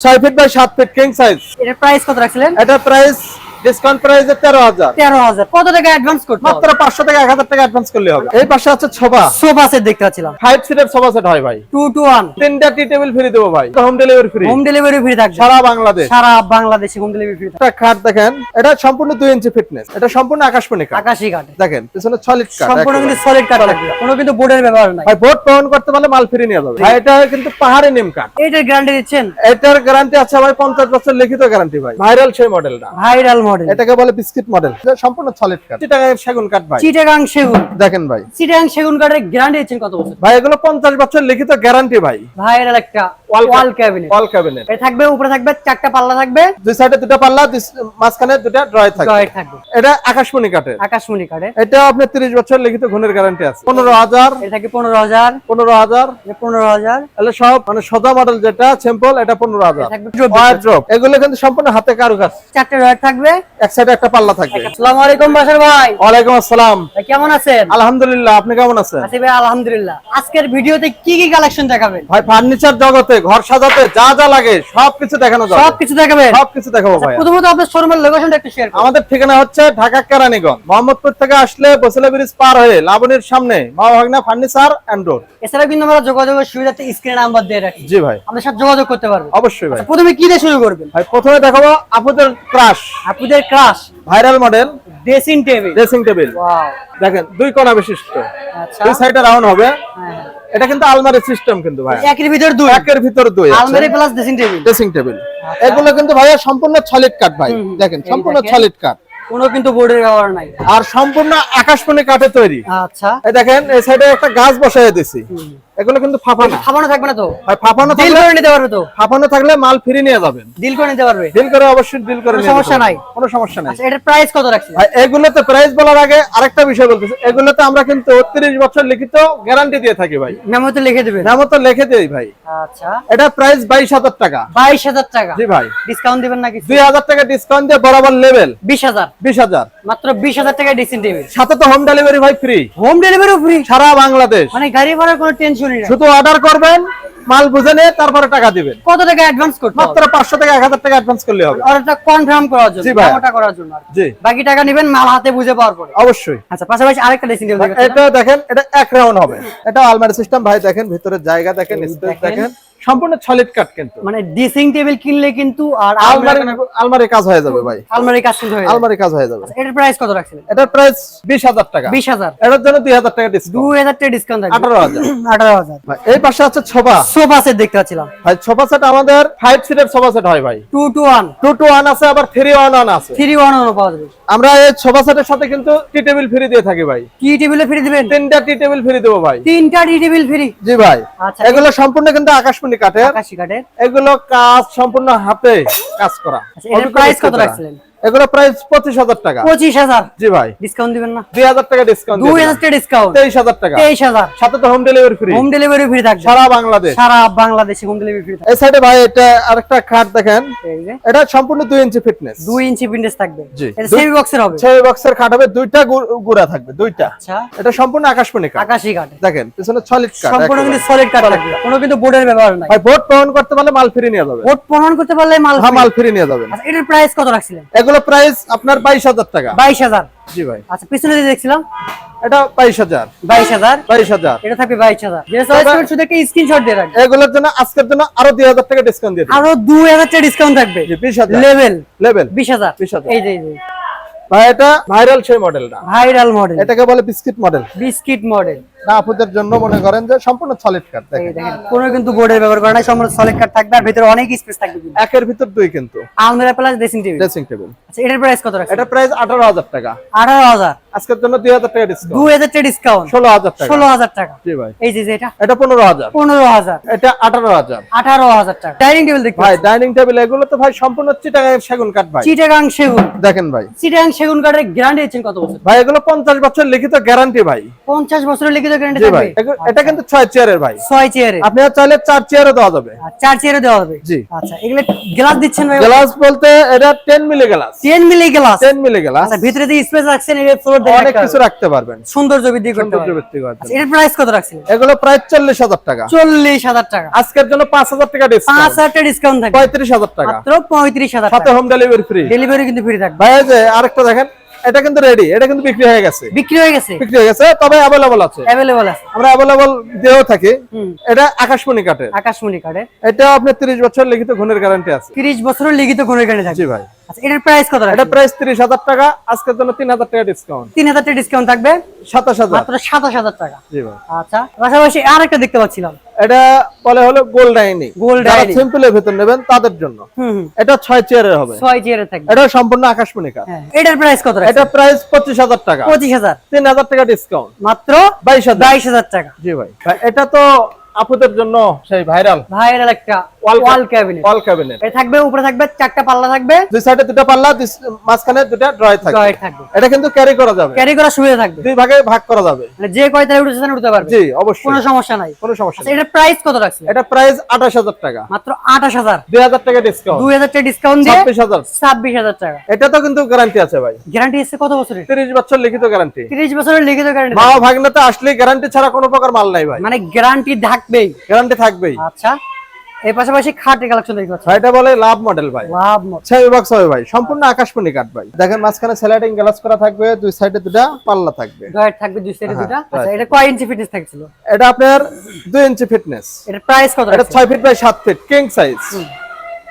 ছয় feet by সাত feet king size এটা প্রাইস কত রাখছিলেন? এটা প্রাইস ডিসকাউন্ট প্রাইস তেরো হাজার। কত টাকা অ্যাডভান্স করতে মাত্র পাঁচশো টাকা এক হাজার টাকা অ্যাডভান্স করলে হবে। এই পাশে আছে ছোবা। সোফা সেট দেখতে পাচ্ছিলাম। ফাইভ সিটের সোফা সেট হয় ভাই। টু টু ওয়ান তিনটা টি টেবিল ফ্রি দেবো ভাই। Home delivery free home delivery free থাকবে। সারা বাংলাদেশ। সারা বাংলাদেশে হোম ডেলিভারি ফ্রি একটা খাট দেখেন। এটা সম্পূর্ণ দুই ইঞ্চি ফিটনেস এটা সম্পূর্ণ আকাশমণি কাঠ আকাশি কাটে দেখেন পিছনে সলিড কাঠ সম্পূর্ণ কিন্তু সলিড কাট থাকবে। কোনো কিন্তু বোর্ডের ব্যবহার নাই। ভাই বোর্ড প্রমাণ করতে পারলে মাল ফ্রি নিয়ে যাবে। ভাই এটা কিন্তু পাহাড়ি নিম কাঠ এইটার গ্যারান্টি দিচ্ছেন? এটার গ্যারান্টি আছে ভাই পঞ্চাশ বছর লিখিত গ্যারান্টি ভাই। ভাইরাল সেই মডেলটা ভাইরাল মডেল এটাকে বলে বিস্কিট মডেল সম্পূর্ণ সলিড কাঠ চিটাগাং সেগুন কাঠ ভাই। চিটাগাং সেগুন। দেখেন ভাই। চিটাগাং সেগুন কাঠের গ্যারান্টি দিচ্ছেন কত বছর? ভাই এগুলো পঞ্চাশ বছর লিখিত গ্যারান্টি ভাই। ভাইয়ের একটা Wall wall cabinet all cabinet এটা থাকবে উপরে থাকবে চারটা পাল্লা থাকবে। দুই সাইডে দুটো পাল্লা মাঝখানে দুটা ড্রয় থাকে জয়েন্ট থাকবে। এটা আকাশমণি কাঠের। আকাশমণি কাঠের। এটা আপনার তিরিশ বছর লিখিত গুণের গ্যারান্টি আছে। পনেরো হাজার। এটা থাকবে পনেরো হাজার। পনেরো হাজার। পনেরো হাজার। তাহলে সব মানে সদা মডেল যেটা সিম্পল এটা পনেরো হাজার। এটা থাকবে চব্বিশ এগুলো কিন্তু সম্পূর্ণ হাতে কারুকাজ। চারটে থাকবে। এক সাইডে একটা পাল্লা থাকবে। আসসালামু আলাইকুম বাসার ভাই। আসসালাম। কেমন আছেন? আলহামদুলিল্লাহ আপনি কেমন আছেন? আছি ভাই আলহামদুলিল্লাহ। আজকের ভিডিওতে কি কি কালেকশন দেখাবেন? ভাই ফার্নিচার জগতে ঘর সাজাতে যা যা লাগে সবকিছু দেখানো যাবে। সবকিছু দেখাবেন সবকিছু দেখাবো ভাই প্রথমত আপনার শোরুমের লোকেশনটা একটু শেয়ার করুন। আমাদের ঠিকানা হচ্ছে ঢাকা কেরানীগঞ্জ। মোহাম্মদপুর থেকে আসলে বসলে ব্রিজ পার হয়ে লাবণীর সামনে মা ভাগনা ফার্নিচার অ্যান্ড ডোর এছাড়া কিন্তু আমরা যোগাযোগের সুবিধাতে স্ক্রিনে নাম্বার দিয়ে রাখি। জি ভাই। আমাদের সাথে যোগাযোগ করতে পারবেন অবশ্যই ভাই। প্রথমে কি দিয়ে শুরু করবেন? ভাই প্রথমে দেখাবো আপুদের ক্রাশ আপুদের crush viral model dressing table dressing table দেখেন দুই কোণা বিশিষ্ট। আচ্ছা। দুই সাইডে রাউন্ড হবে। হ্যাঁ। এটা কিন্তু আলমারি সিস্টেম কিন্তু ভাই। একের ভিতর দুই। একের ভিতর দুই আলমারি plus dressing table dressing table এগুলো কিন্তু ভাইয়া সম্পূর্ণ সলিড কাঠ ভাই। দেখেন সম্পূর্ণ। সলিড কাঠ কোনো কিন্তু বোর্ডের ব্যবহার নাই। আর সম্পূর্ণ আকাশমণি কাঠে তৈরি। আচ্ছা। এই দেখেন এই সাইডে একটা গাছ বসাই দিছি। এগুলো কিন্তু ফাফানা খাবানো থাকবে না তো? ফাফানো ডিল করে নিতে পারবে তো? ফাফানো থাকলে মাল ফিরে নিয়ে যাবেন। ডিল করে নিতে পারবে? ডিল করে অবশ্যই ডিল করে নিয়ে সমস্যা নাই? কোনো সমস্যা নাই। আচ্ছা এটার প্রাইস কত রাখছেন? ভাই এগুলোতে প্রাইস বলার আগে আরেকটা বিষয় বলতেছি। এগুলোতে আমরা কিন্তু 30 বছর লিখিত গ্যারান্টি দিয়ে থাকি ভাই। মেমোতে লিখে দিবেন? নামও তো লিখে দেই ভাই। আচ্ছা। এটা প্রাইস বাইশ হাজার টাকা। বাইশ হাজার টাকা? জি ভাই। ডিসকাউন্ট দিবেন নাকি? দুই হাজার টাকা ডিসকাউন্ট দিয়ে বরাবর লেভেল বিশ হাজার। বিশ হাজার। মাত্র বিশ হাজার টাকা ডিসকাউন্ট টেবিল সাথে তো হোম ডেলিভারি ভাই ফ্রি হোম ডেলিভারি ফ্রি সারা বাংলাদেশ। মানে গাড়ি ভাড়ার কোনো টেনশনই নাই শুধু অর্ডার করবেন মাল বুঝে নিয়ে তারপরে টাকা দিবেন। কত টাকা অ্যাডভান্স করতে মাত্র পাঁচশো টাকা এক হাজার টাকা অ্যাডভান্স করলে হবে। আর এটা কনফার্ম করার জন্য ভাই। করার জন্য জি। বাকি টাকা নেবেন মাল হাতে বুঝে পাওয়ার পরে। অবশ্যই। আচ্ছা পাশাপাশি আরেকটা ড্রেসিং টেবিল এটা দেখেন এটা এক রাউন্ড হবে। এটা আলমারি সিস্টেম ভাই দেখেন ভিতরের জায়গা দেখেন স্পেস দেখেন। সম্পূর্ণ সলিড কাট কিন্তু। মানে ড্রেসিং টেবিল কিনলে কিন্তু আর আলমারি আলমারি কাজ হয়ে যাবে ভাই। আলমারি কাজ কিন্তু হয়ে। আলমারি কাজ হয়ে যাবে। এটার প্রাইস কত রাখছিলেন? এটার প্রাইস বিশ হাজার টাকা। বিশ হাজার। এটার জন্য দুই হাজার টাকা ডিসকাউন্ট দুই হাজার টাকা ডিসকাউন্ট থাকবে। আঠারো হাজার। আঠারো হাজার। ভাই, এই পাশে আছে ছোবা। সোফা সেট দেখতে পাচ্ছিলাম। ভাই সোফা সেট আমাদের ফাইভ সিটের সোফা সেট হয় ভাই। Two two one two two one আছে আবার থ্রি ওয়ান ওয়ান আছে। থ্রি ওয়ান ওয়ান পাওয়া যাবে। আমরা এই সোফা সেটের সাথে কিন্তু টি টেবিল ফ্রি দিয়ে থাকি ভাই। কি টেবিলে ফ্রি দিবেন? তিনটা টি টেবিল ফ্রি দেবো ভাই। তিনটা টি টেবিল ফ্রি জি ভাই। আচ্ছা। এগুলো সম্পূর্ণ কিন্তু আকাশমণি কাঠের। এগুলো কাজ সম্পূর্ণ হাতে। কাজ করা। আচ্ছা এটার প্রাইস কত রাখছিলেন? এগুলো প্রাইস পঁচিশ হাজার টাকা। পঁচিশ হাজার? জি ভাই। ডিসকাউন্ট দিবেন না? দুই হাজার টাকা ডিসকাউন্ট দুই হাজার টাকা ডিসকাউন্ট তেইশ হাজার টাকা। তেইশ হাজার। সাথে তো home delivery free home delivery free থাকবে। সারা বাংলাদেশ। সারা বাংলাদেশে হোম ডেলিভারি ফ্রি থাকবে। এই সাইডে ভাই এটা আরেকটা খাট দেখেন। এই যে। এটা সম্পূর্ণ দুই ইঞ্চি ফিটনেস দুই ইঞ্চি প্রিন্টেস থাকবে। জি। এটা সেমি বক্সের হবে। ছয় বক্সের খাট হবে। দুইটা গুড়া থাকবে দুইটা। আচ্ছা। এটা সম্পূর্ণ আকাশমণি কাঠ আকাশি কাঠে দেখেন পিছনে সলিড কাঠ সম্পূর্ণ। কিন্তু সলিড কাঠ থাকবে। কোনো কিন্তু বোর্ডের ব্যবহার নাই। ভাই বোর্ড প্রমাণ করতে পারলে মাল ফ্রি নিয়ে যাবে। বোর্ড প্রমাণ করতে পারলে মাল হ্যাঁ free। মাল ফ্রি নিয়ে যাবেন। আচ্ছা এটার প্রাইস কত রাখছিলেন? এগুলো প্রাইস আপনার বাইশ হাজার টাকা। বাইশ হাজার? জি ভাই। আচ্ছা পিছনে দিয়ে দেখছিলাম এটা বাইশ হাজার। বাইশ হাজার? বাইশ হাজার। এটা থাকবে বাইশ হাজার। যেটা চয়েস করবেন শুধু একটা স্ক্রিনশট দিয়ে রাখবেন। এগুলোর জন্য আজকের জন্য আরও দুই হাজার টাকা ডিসকাউন্ট দিয়ে আরও দুই হাজার টাকা ডিসকাউন্ট থাকবে। জি, বিশ হাজার। লেভেল লেভেল বিশ হাজার। 20,000 এই যে এই যে। ভাই এটা ভাইরাল সেই মডেলটা ভাইরাল মডেল এটাকে বলে বিস্কিট মডেল বিস্কিট মডেল না আপুদের জন্য মনে করেন যে সম্পূর্ণ সলিড দেখেন। দেখেন কোনো কিন্তু বোর্ডের ব্যবহার করা নাই সম্পূর্ণ সলিড থাকবে আর ভিতরে অনেক স্পেস থাকবে একের ভিতর দুই কিন্তু। আলমিরা plus dressing table dressing table আচ্ছা এটার প্রাইস কত রাখছেন? এটা প্রাইস আঠারো হাজার টাকা। আঠারো হাজার। আজকের জন্য দুই হাজার টাকা ডিসকাউন্ট দুই হাজার টাকা ডিসকাউন্ট ষোলো হাজার টাকা। ষোলো হাজার টাকা। জি ভাই। এই যে এটা? এটা পনেরো হাজার। পনেরো হাজার। এটা আঠারো হাজার। আঠারো হাজার টাকা। ডাইনিং টেবিল দেখতে ভাই ডাইনিং টেবিল এগুলো তো ভাই সম্পূর্ণ চিটাগাং সেগুন কাঠ ভাই। চিটাগাং সেগুন। দেখেন ভাই। চিটাগাং সেগুন কাঠের গ্যারান্টি দিচ্ছেন কত বছর? ভাই এগুলো পঞ্চাশ বছর লিখিত গ্যারান্টি ভাই। পঞ্চাশ বছরের লিখিত লিখিত গ্যারান্টি থাকবে? ভাই এটা কিন্তু ছয় চেয়ারের ভাই। ছয় চেয়ারে আপনি চাইলে চার চেয়ারও দেওয়া যাবে। চার চেয়ারে দেওয়া হবে? জি। আচ্ছা এগুলো গ্লাস দিচ্ছেন ভাই? গ্লাস বলতে এটা টেন মিলি গ্লাস 10 মিলি গ্লাস টেন মিলি গ্লাস আচ্ছা ভিতরে যে স্পেস রাখছেন এই ফ্লোর অনেক কিছু রাখতে পারবেন। সৌন্দর্য বৃদ্ধি করতে সৌন্দর্য বৃদ্ধি করার জন্য। আচ্ছা, প্রাইস কত রাখছেন? এগুলো প্রায় চল্লিশ হাজার টাকা। চল্লিশ হাজার টাকা। আজকের জন্য পাঁচ হাজার টাকা পাঁচ ডিসকাউন্ট হাজার টাকা ডিসকাউন্ট থাকবে। পঁয়ত্রিশ হাজার টাকা। মাত্র পঁয়ত্রিশ হাজার সাথে হোম ডেলিভারি ফ্রি ডেলিভারি কিন্তু ফ্রি থাকবে। ভাই যে আরেকটা দেখেন। এটা কিন্তু রেডি এটা কিন্তু বিক্রি হয়ে গেছে। বিক্রি হয়ে গেছে? বিক্রি হয়ে গেছে তবে অ্যাভেলেবল আছে। অ্যাভেলেবল আছে। আমরা অ্যাভেলেবল দিয়েও থাকি। এটা আকাশমণি কাটে আকাশমণি কাটে এটা আপনার তিরিশ বছর লিখিত গুণের গ্যারান্টি আছে। তিরিশ বছরের লিখিত গুণের গ্যারান্টি আছে জি ভাই। আচ্ছা এটার প্রাইস কত এটা প্রাইস তিরিশ হাজার টাকা আজকের জন্য তিন হাজার টাকা ডিসকাউন্ট তিন হাজার টাকা ডিসকাউন্ট থাকবে? সাতাশ হাজার। মাত্র সাতাশ হাজার টাকা। জি ভাই। আচ্ছা পাশাপাশি আর দেখতে পাচ্ছিলাম। এটা বলে হলো গোল্ড ডাইনি Gold যারা সিম্পলের ভেতর নেবেন তাদের জন্য। এটা চেয়ারের হবে। থাকবে। এটা সম্পূর্ণ আকাশমণি কাঠ হ্যাঁ এটার প্রাইস কত এটা প্রাইস পঁচিশ হাজার টাকা। পঁচিশ হাজার। তিন হাজার টাকা ডিসকাউন্ট মাত্র বাইশ হাজার। বাইশ হাজার টাকা। জি ভাই, এটা তো আপুদের জন্য সেই ভাইরাল ভাইয়ের একটা ওয়াল ক্যাবিনেট। All cabinet. এটা থাকবে উপরে থাকবে চারটা পাল্লা থাকবে। দুই সাইডে দুটো পাল্লা মাঝখানে দুটো ড্রয় থাকবে। জয়েন্ট থাকবে। এটা কিন্তু ক্যারি করা যাবে। ক্যারি করার সুবিধা থাকবে। দুই ভাগে ভাগ করা যাবে। মানে যে কয়তায় উঠেছে উঠতে পারবে। জি অবশ্যই। কোনো সমস্যা নাই। কোনো সমস্যা আচ্ছা নেই। এটার প্রাইস কত রাখছেন? এটা প্রাইস আঠাশ হাজার টাকা। মাত্র আঠাশ হাজার। দুই হাজার টাকা ডিসকাউন্ট দুই হাজার টাকা ডিসকাউন্ট দিয়ে ছাব্বিশ হাজার। ছাব্বিশ হাজার টাকা। এটা তো কিন্তু গ্যারান্টি আছে ভাই। গ্যারান্টি এসছে কত বছরের? তিরিশ বছর লিখিত গ্যারান্টি তিরিশ বছরের লিখিত গ্যারান্টি মা ভাগনাতে আসলে গ্যারান্টি ছাড়া কোনো প্রকার মাল নাই ভাই। মানে গ্যারান্টি থাকবেই গ্যারান্টি থাকবেই। আচ্ছা এর পাশাপাশি খাটের কালেকশন দেখতে পাচ্ছি এটা বলে লাভ মডেল ভাই। লাভ মত। ছয় বক্স হবে ভাই সম্পূর্ণ আকাশমণি কাঠ ভাই। দেখেন মাঝখানে স্যালাইডিং গ্লাস করা থাকবে দুই সাইডে দুটা পাল্লা থাকবে। গাইড থাকবে দুই সাইডে হ্যাঁ, দুটা. আচ্ছা এটা কয় ইঞ্চি ফিটনেস থাকছিল? এটা আপনার দুই ইঞ্চি ফিটনেস এটা প্রাইস কত এটা রাখছেন? ছয় ফিট বাই সাত ফিট কিং সাইজ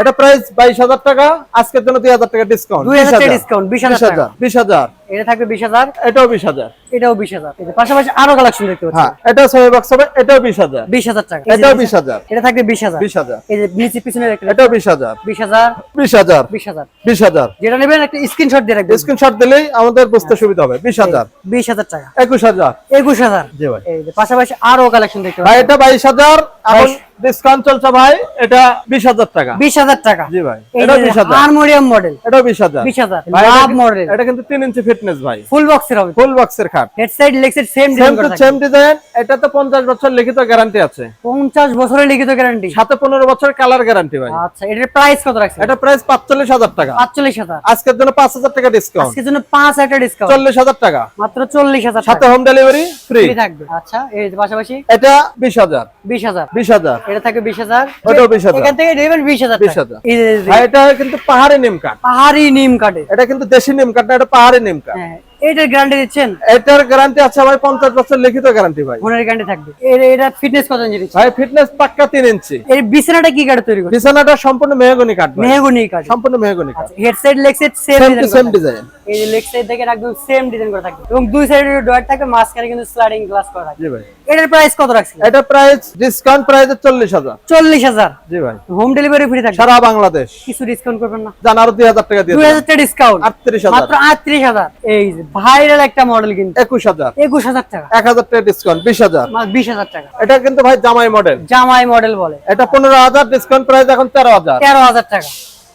এটা প্রাইস বাইশ হাজার টাকা আজকের জন্য দুই হাজার টাকা ডিসকাউন্ট 2000 টাকা discount, 20,000 টাকা। বিশ হাজার। এটা থাকবে বিশ হাজার এটাও বিশ হাজার এটাও বিশ হাজার এটা পাশাপাশি আরও কালেকশন দেখতে পাচ্ছি হ্যাঁ এটা ছয় বক্স হবে এটাও বিশ হাজার বিশ হাজার টাকা এটাও নিচে- বিশ হাজার এটা থাকবে বিশ হাজার বিশ হাজার এই যে নিচে পিছনে একটা এটাও বিশ হাজার বিশ হাজার বিশ হাজার বিশ হাজার বিশ হাজার যেটা নেবেন একটা স্ক্রিনশট দিয়ে রাখবেন স্ক্রিনশট দিলেই আমাদের বুঝতে সুবিধা হবে বিশ হাজার বিশ হাজার টাকা একুশ হাজার একুশ হাজার জি ভাই এই যে পাশাপাশি আরও কালেকশন দেখতে ভাই পাচ্ছি এটা বাইশ হাজার এখন ডিসকাউন্ট চলছে ভাই এটা বিশ হাজার টাকা বিশ হাজার টাকা জি ভাই বিশ হাজার হারমোনিয়াম মডেল এটাও বিশ হাজার বিশ হাজার ভাই, লাভ মডেল এটা কিন্তু তিন ইঞ্চি ফিটনেস ভাই। ফুল বক্সের হবে। ফুল বক্সের খাট। Head side leg side same design করা সেম ডিজাইন এটা তো পঞ্চাশ বছর লিখিত গ্যারান্টি আছে। পঞ্চাশ বছরের লিখিত গ্যারান্টি সাথে পনেরো বছর কালার গ্যারান্টি ভাই। আচ্ছা এটার প্রাইস কত রাখছেন? এটা প্রাইস পাঁচচল্লিশ হাজার টাকা। পাঁচচল্লিশ হাজার। আজকের জন্য পাঁচ হাজার টাকা ডিসকাউন্ট আজকের জন্য পাঁচ একটা ডিসকাউন্ট চল্লিশ হাজার টাকা। মাত্র চল্লিশ হাজার সাথে হোম ডেলিভারি ফ্রি ফ্রি থাকবে। আচ্ছা এই যে পাশাপাশি? এটা বিশ হাজার। বিশ হাজার। বিশ হাজার। এটা থাকে বিশ হাজার। ওটাও 20,000 এখান থেকে বিশ হাজার 20,000 এই যে- ভাই এটা কিন্তু পাহাড়ি নিম কাঠ। পাহাড়ি নিম কাটে এটা কিন্তু দেশি নিম কাঠ না এটা পাহাড়ি নিম কাঠ হ্যাঁ এটার গ্যারান্টি দিচ্ছেন? এটার গ্যারান্টি আছে ভাই পঞ্চাশ বছর লিখিত গ্যারান্টি ভাই। ফোনের গ্যারান্টি থাকবে। এর- এটা ফিটনেস কত ইঞ্চি ভাই ফিটনেস পাক্কা তিন ইঞ্চি এর বিছানাটা কি কাটে তৈরি করে বিছানাটা সম্পূর্ণ মেহগনি কাঠ মেহগুনি কাটে সম্পূর্ণ মেহগনি কাঠ head side leg side same same design same design এই যে লেগ সাইড থেকে একদম সেম ডিজাইন করে থাকবে। এবং দুই সাইডে ডয়ার থাকবে মাঝখানে কিন্তু স্লাইডিং গ্লাস করা থাকবে। জি ভাই। এটার প্রাইস কত রাখছেন? এটা প্রাইস ডিসকাউন্ট প্রাইস চল্লিশ হাজার। চল্লিশ হাজার? জি ভাই। হোম ডেলিভারি ফ্রি থাকবে? সারা বাংলাদেশ। কিছু ডিসকাউন্ট করবেন না। জান আরও দুই হাজার টাকা দিয়ে দুই হাজার টাকা ডিসকাউন্ট আটত্রিশ হাজার। মাত্র আটত্রিশ হাজার। এই যে ভাইরাল একটা মডেল কিন্তু। একুশ হাজার। একুশ হাজার টাকা। এক হাজার টাকা ডিসকাউন্ট বিশ হাজার। বিশ হাজার টাকা। এটা কিন্তু ভাই জামাই মডেল জামাই মডেল বলে। এটা পনেরো হাজার ডিসকাউন্ট প্রাইস এখন তেরো হাজার। তেরো হাজার টাকা।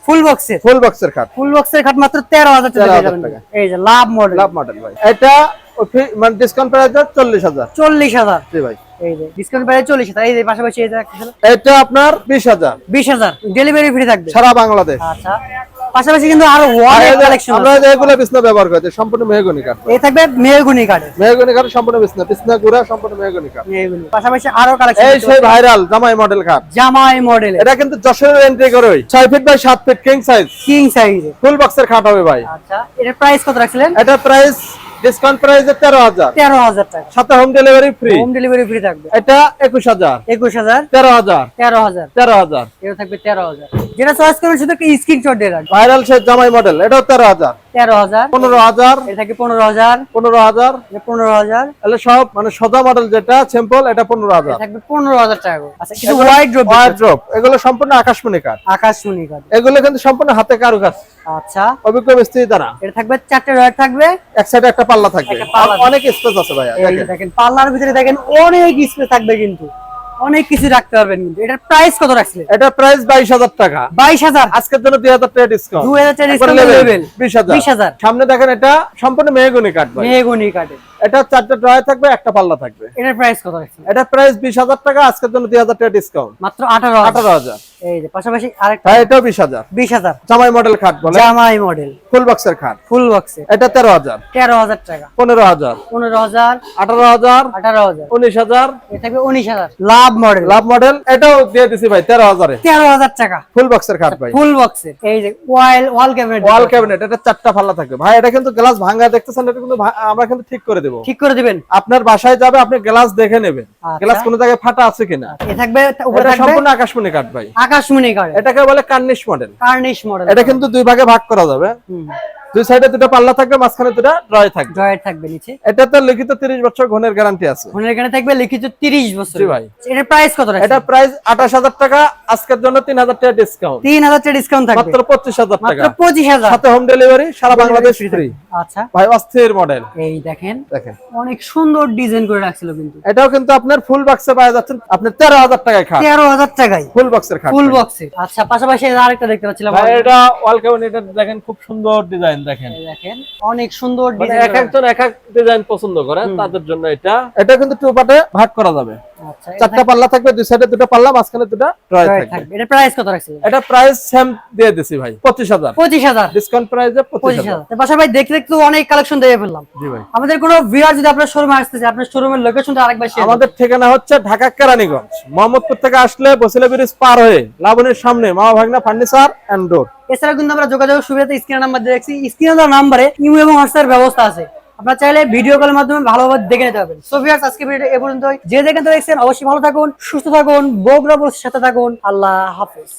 ফুল বক্সের ফুল বক্সের খাট। ফুল বক্সের খাট মাত্র তেরো হাজার টাকা 13,000 পেয়ে যাবেন। টাকা। এই যে লাভ মডেল লাভ মডেল ভাই। এটা মানে ডিসকাউন্ট প্রাইস চল্লিশ হাজার। চল্লিশ হাজার। জি ভাই। এই যে ডিসকাউন্ট চল্লিশ হাজার। এই যে পাশাপাশি এটা আপনার বিশ হাজার। বিশ হাজার। ডেলিভারি ফ্রি থাকবে। সারা বাংলাদেশ। আচ্ছা। পাশাপাশি কিন্তু আরও ওয়ান কালেকশন আমরা এগুলো বিছনা ব্যবহার করতে সম্পূর্ণ মেহগনি কাঠ। এই থাকবে মেহগনি কাঠ। মেহগনি কাঠ সম্পূর্ণ বিছনা। বিছনা গুড়া সম্পূর্ণ মেহগনি কাঠ। মেহগনি পাশাপাশি আরও কালেকশন এই সেই ভাইরাল জামাই মডেল কাঠ। জামাই মডেল এটা কিন্তু যশোরের এন্ট্রি করে 6 feet by 7 feet king size king size full বক্সের খাট হবে ভাই। আচ্ছা এটার প্রাইস কত রাখছিলেন? এটা প্রাইস ডিসকাউন্ট প্রাইস তেরো হাজার। তেরো হাজার টাকা। সাথে home delivery free home delivery free থাকবে। এটা একুশ হাজার। একুশ হাজার। তেরো হাজার। তেরো হাজার। তেরো হাজার। এটা থাকবে তেরো হাজার। যেটা চয়েস করবেন শুধু স্ক্রিনশট দিয়ে ভাইরাল জামাই মডেল এটাও তেরো হাজার। তেরো হাজার। পনেরো হাজার। এটা থাকবে পনেরো হাজার? পনেরো হাজার। পনেরো হাজার। তাহলে সব মানে সদা মডেল যেটা সিম্পল এটা পনেরো হাজার। থাকবে পনেরো হাজার টাকা আচ্ছা কিছু ওয়াইড ড্রপ ড্রপ এগুলো সম্পূর্ণ আকাশমণি কাঠ আকাশ শুনি এগুলো কিন্তু সম্পূর্ণ হাতে কারুকাজ। আচ্ছা। অভিজ্ঞ মিস্ত্রি দ্বারা। এটা থাকবে চারটে রয়ার থাকবে। এক সাইডে একটা পাল্লা থাকবে। অনেক স্পেস আছে ভাইয়া দেখেন। দেখেন পাল্লার ভিতরে দেখেন অনেক স্পেস থাকবে কিন্তু। অনেক কিছু রাখতে পারবেন কিন্তু। এটার প্রাইস কত রাখছিলেন? এটা প্রাইস বাইশ হাজার টাকা। বাইশ হাজার? আজকের জন্য দুই হাজার টাকা ডিসকাউন্ট দুই হাজার টাকা ডিসকাউন্ট লেভেল বিশ হাজার। বিশ হাজার। সামনে দেখেন এটা সম্পূর্ণ মেহগনি কাঠ ভাই। মেহগনি কাটে এটা চারটা ড্রয় থাকবে একটা পাল্লা থাকবে। এটার প্রাইস কত রাখছেন? এটা প্রাইস বিশ হাজার টাকা আজকের জন্য দুই হাজার টাকা ডিসকাউন্ট মাত্র আঠারো আঠারো হাজার। এই যে পাশাপাশি আরেকটা এটাও হাজার। বিশ হাজার। জামাই মডেল খাট বলে। জামাই মডেল ফুল বক্সের খাট। ফুল বক্সে এটা তেরো হাজার। টাকা। পনেরো হাজার। পনেরো হাজার। আঠারো হাজার। আঠারো হাজার। উনিশ হাজার। এ থাকবে উনিশ হাজার। লাভ মডেল লাভ মডেল এটাও দিয়ে দিছি ভাই তেরো হাজারে। তেরো হাজার টাকা। ফুল বক্সের খাট ভাই। ফুল বক্সে এই যে ওয়াল ওয়াল ক্যাবিনেট ওয়াল ক্যাবিনেট এটা চারটা পাল্লা থাকবে। ভাই এটা কিন্তু গ্লাস ভাঙা দেখতেছেন? এটা কিন্তু আমরা কিন্তু ঠিক করে দেবো। ঠিক করে দিবেন। আপনার বাসায় যাবে আপনি গ্লাস দেখে নেবেন। আচ্ছা। গ্লাস কোন জায়গায় ফাটা আছে কিনা? এ থাকবে উপরে থাকবে? সম্পূর্ণ আকাশমণি কাঠ ভাই। আকাশমণি কাট এটাকে বলে কার্নিশ মডেল। কার্নিশ মডেল। এটা কিন্তু দুই ভাগে ভাগ করা যাবে। দুই সাইডে দুটো পাল্লা থাকবে মাঝখানে দুটো ড্রয় থাকবে। জয়ের থাকবে নিচে। এটাতে লিখিত 30 বছর ঘনের গ্যারান্টি আছে। ফোনের এখানে থাকবে লিখিত তিরিশ বছর জি ভাই। প্রাইস কত রাখছেন? এটা প্রাইস আঠাশ হাজার টাকা আজকের জন্য তিন হাজার টাকা ডিসকাউন্ট তিন হাজার টাকা ডিসকাউন্ট থাকবে। মাত্র পঁচিশ হাজার মাত্র টাকা। পঁচিশ হাজার। সাথে হোম ডেলিভারি সারা বাংলাদেশ ফ্রি আচ্ছা। ভাই অস্থির মডেল এই দেখেন দেখেন। অনেক সুন্দর ডিজাইন করে রাখছিল কিন্তু। এটাও কিন্তু আপনার ফুল বক্সে পাওয়া আপনার তেরো হাজার টাকায় খাট তেরো হাজার টাকায়। ফুল বক্সের খাট। ফুল। বক্সে আচ্ছা পাশাপাশি আরেকটা দেখতে পাচ্ছিলাম। ভাই এটা ওয়াল ক্যাবিনেট দেখেন খুব সুন্দর ডিজাইন দেখেন। দেখেন অনেক সুন্দর মানে ডিজাইন এক একজন এক এক ডিজাইন পছন্দ করে তাদের জন্য এটা এটা কিন্তু টু পার্টে ভাগ করা যাবে। আচ্ছা চারটা পাল্লা থাকবে দুই সাইডে দুটো পাল্লা মাঝখানে দুটো থাকবে। এটা প্রাইস কত রাখছিলেন এটা প্রাইস সেম দিয়ে দিছি ভাই পঁচিশ হাজার। পঁচিশ হাজার। ডিসকাউন্ট প্রাইসে পঁচিশ পঁচিশ হাজার। হাজার পাশাপাশি দেখতে দেখতে অনেক কালেকশন দিয়ে ফেললাম। জি ভাই। আমাদের কোনো ভিউয়ার যদি আপনার শোরুমে আসতেছে আপনার শোরুমের লোকেশনটা আরেকবার শেয়ার আমাদের ঠিকানা হচ্ছে ঢাকা কেরানীগঞ্জ। মোহাম্মদপুর থেকে আসলে বসিলা ব্রিজ পার হয়ে লাবণীর সামনে মা ভাগনা ফার্নিচার এন্ড ডোর এছাড়া কিন্তু আমরা যোগাযোগ সুবিধাতে স্ক্রিনের নাম্বার দিয়ে রাখছি। স্ক্রিনে দেওয়া নাম্বারে ইমো এবং হোয়াটসঅ্যাপ ব্যবস্থা আছে। আপনারা চাইলে ভিডিও কলের মাধ্যমে ভালোভাবে দেখে নিতে পারবেন। সো ভিউয়ার্স আজকে ভিডিও এ পর্যন্তই। যে দেখেন তো দেখছেন, অবশ্যই ভালো থাকুন, সুস্থ থাকুন, বগুড়া সাথে থাকুন। আল্লাহ হাফেজ।